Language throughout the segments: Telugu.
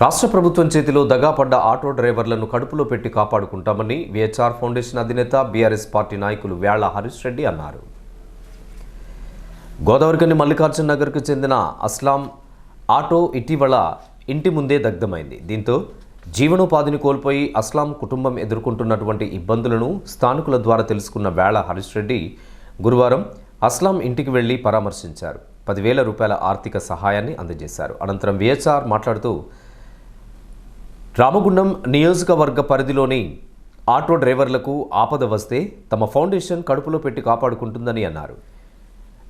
రాష్ట్ర ప్రభుత్వం చేతిలో దగాపడ్డ ఆటో డ్రైవర్లను కడుపులో పెట్టి కాపాడుకుంటామని విహెచ్ఆర్ ఫౌండేషన్ అధినేత బీఆర్ఎస్ పార్టీ నాయకులు వేళ్ళ హరీష్ రెడ్డి అన్నారు. గోదావరికని మల్లికార్జున నగర్కు చెందిన అస్లాం ఆటో ఇటీవల ఇంటి ముందే దగ్ధమైంది. దీంతో జీవనోపాధిని కోల్పోయి అస్లాం కుటుంబం ఎదుర్కొంటున్నటువంటి ఇబ్బందులను స్థానికుల ద్వారా తెలుసుకున్న వేళ హరీష్ రెడ్డి గురువారం అస్లాం ఇంటికి వెళ్ళి పరామర్శించారు. పదివేల రూపాయల ఆర్థిక సహాయాన్ని అందజేశారు. అనంతరం విహెచ్ఆర్ మాట్లాడుతూ రామగుండం నియోజకవర్గ పరిధిలోని ఆటో డ్రైవర్లకు ఆపద వస్తే తమ ఫౌండేషన్ కడుపులో పెట్టి కాపాడుకుంటుందని అన్నారు.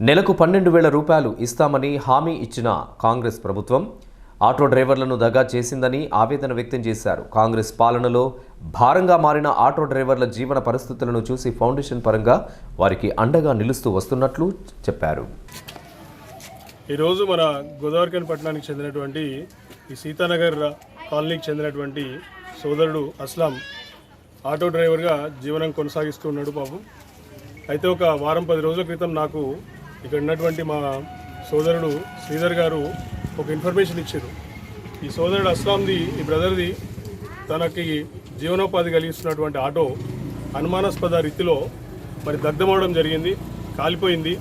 నెలకు పన్నెండు వేల రూపాయలు ఇస్తామని హామీ ఇచ్చిన కాంగ్రెస్ ప్రభుత్వం ఆటో డ్రైవర్లను దగా చేసిందని ఆవేదన వ్యక్తం చేశారు. కాంగ్రెస్ పాలనలో భారంగా మారిన ఆటో డ్రైవర్ల జీవన పరిస్థితులను చూసి ఫౌండేషన్ పరంగా వారికి అండగా నిలుస్తూ వస్తున్నట్లు చెప్పారు. ఈరోజు మన గోదావరికన్ పట్టణానికి చెందినటువంటి ఈ సీతానగర్ కాలనీకి చెందినటువంటి సోదరుడు అస్లాం ఆటో డ్రైవర్గా జీవనం కొనసాగిస్తూ ఉన్నాడు పాపం అయితే ఒక వారం పది రోజుల క్రితం నాకు ఇక్కడ ఉన్నటువంటి మా సోదరుడు శ్రీధర్ గారు ఒక ఇన్ఫర్మేషన్ ఇచ్చారు. ఈ సోదరుడు అస్లాంది ఈ బ్రదర్ది తనకి జీవనోపాధి కలిగిస్తున్నటువంటి ఆటో అనుమానాస్పద రీతిలో మరి దగ్ధమవడం జరిగింది కాలిపోయింది.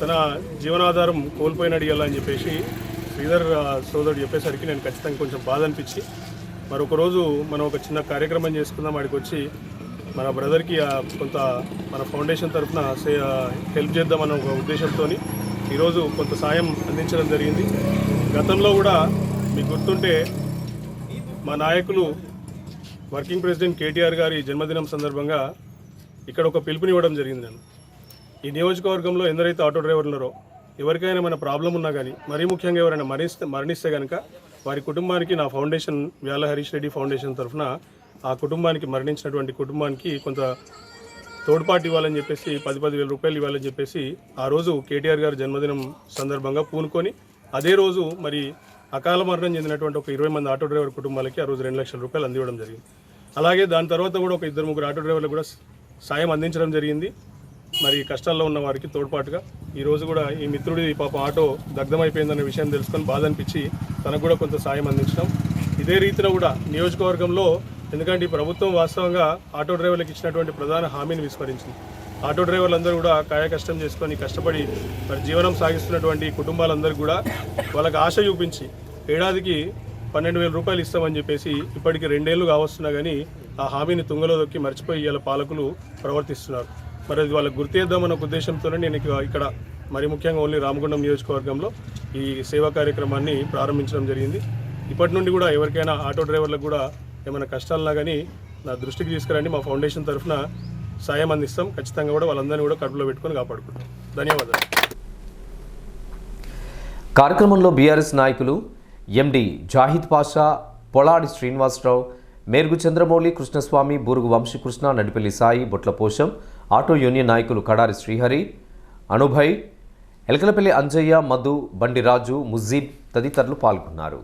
తన జీవనాధారం కోల్పోయినట్టు అని చెప్పేసి శ్రీధర్ సోదరుడు చెప్పేసరికి నేను ఖచ్చితంగా కొంచెం బాధ అనిపించి మరొక రోజు మనం ఒక చిన్న కార్యక్రమం చేసుకుందాం వాడికి వచ్చి మన బ్రదర్కి కొంత మన ఫౌండేషన్ తరఫున హెల్ప్ చేద్దామన్న ఒక ఉద్దేశంతో ఈరోజు కొంత సాయం అందించడం జరిగింది. గతంలో కూడా మీకు గుర్తుంటే మా నాయకులు వర్కింగ్ ప్రెసిడెంట్ కేటీఆర్ గారి జన్మదినం సందర్భంగా ఇక్కడ ఒక పిలుపునివ్వడం జరిగింది నేను ఈ నియోజకవర్గంలో ఎందరైతే ఆటో డ్రైవర్లు ఉన్నారో ఎవరికైనా మన ప్రాబ్లం ఉన్నా కానీ మరీ ముఖ్యంగా ఎవరైనా మరణిస్తే మరణిస్తే కనుక వారి కుటుంబానికి నా ఫౌండేషన్ వ్యాల హరీష్ రెడ్డి ఫౌండేషన్ తరఫున ఆ కుటుంబానికి మరణించినటువంటి కుటుంబానికి కొంత తోడ్పాటు ఇవ్వాలని చెప్పేసి పది పది వేల రూపాయలు ఇవ్వాలని చెప్పేసి ఆ రోజు కేటీఆర్ గారి జన్మదినం సందర్భంగా పూనుకొని అదే రోజు మరి అకాల మరణం చెందినటువంటి ఒక ఇరవై మంది ఆటో డ్రైవర్ కుటుంబాలకి ఆ రోజు రెండు లక్షల రూపాయలు అందివ్వడం జరిగింది. అలాగే దాని తర్వాత కూడా ఒక ఇద్దరు ముగ్గురు ఆటో డ్రైవర్లకు కూడా సాయం అందించడం జరిగింది. మరి కష్టాల్లో ఉన్న వారికి తోడ్పాటుగా. ఈ రోజు కూడా ఈ మిత్రుడి పాప ఆటో దగ్ధమైపోయిందనే విషయం తెలుసుకొని బాధ అనిపించి తనకు కూడా కొంత సాయం అందించడం. ఇదే రీతిలో కూడా నియోజకవర్గంలో ఎందుకంటే ఈ ప్రభుత్వం వాస్తవంగా ఆటో డ్రైవర్లకు ఇచ్చినటువంటి ప్రధాన హామీని విస్మరించింది. ఆటో డ్రైవర్లందరూ కూడా కాయకష్టం చేసుకొని కష్టపడి మరి జీవనం సాగిస్తున్నటువంటి కుటుంబాలందరూ కూడా వాళ్ళకి ఆశ చూపించి ఏడాదికి పన్నెండు వేల రూపాయలు ఇస్తామని చెప్పేసి ఇప్పటికి రెండేళ్ళు కావస్తున్నా కానీ ఆ హామీని తుంగలో దొక్కి మర్చిపోయి ఇవాళ పాలకులు ప్రవర్తిస్తున్నారు. మరి అది వాళ్ళకి గుర్తేద్దామన్న ఒక ఉద్దేశంతోనే నేను ఇక్కడ మరి ముఖ్యంగా ఓన్లీ రామగుండం నియోజకవర్గంలో ఈ సేవా కార్యక్రమాన్ని ప్రారంభించడం జరిగింది. ఇప్పటి నుండి కూడా ఎవరికైనా ఆటో డ్రైవర్లకు కూడా ఏమైనా కష్టాలున్నా కానీ నా దృష్టికి తీసుకురండి. మా ఫౌండేషన్ తరఫున సాయం అందిస్తాం. ఖచ్చితంగా కూడా వాళ్ళందరినీ కూడా కడుపులో పెట్టుకొని కాపాడుకుంటాం. ధన్యవాదాలు. కార్యక్రమంలో బీఆర్ఎస్ నాయకులు MD Zahid Pasha Poladi Srinivasa Rao Mergu Chandramouli Krishnaswamy Burugu Vamshi Krishna Nadipalli Sai Botla Posham auto union నాయకులు కడారి శ్రీహరి అనుభయ్ ఎలకలపల్లి అంజయ్య మధు బండి రాజు ముజీబ్ తదితరులు పాల్గొన్నారు.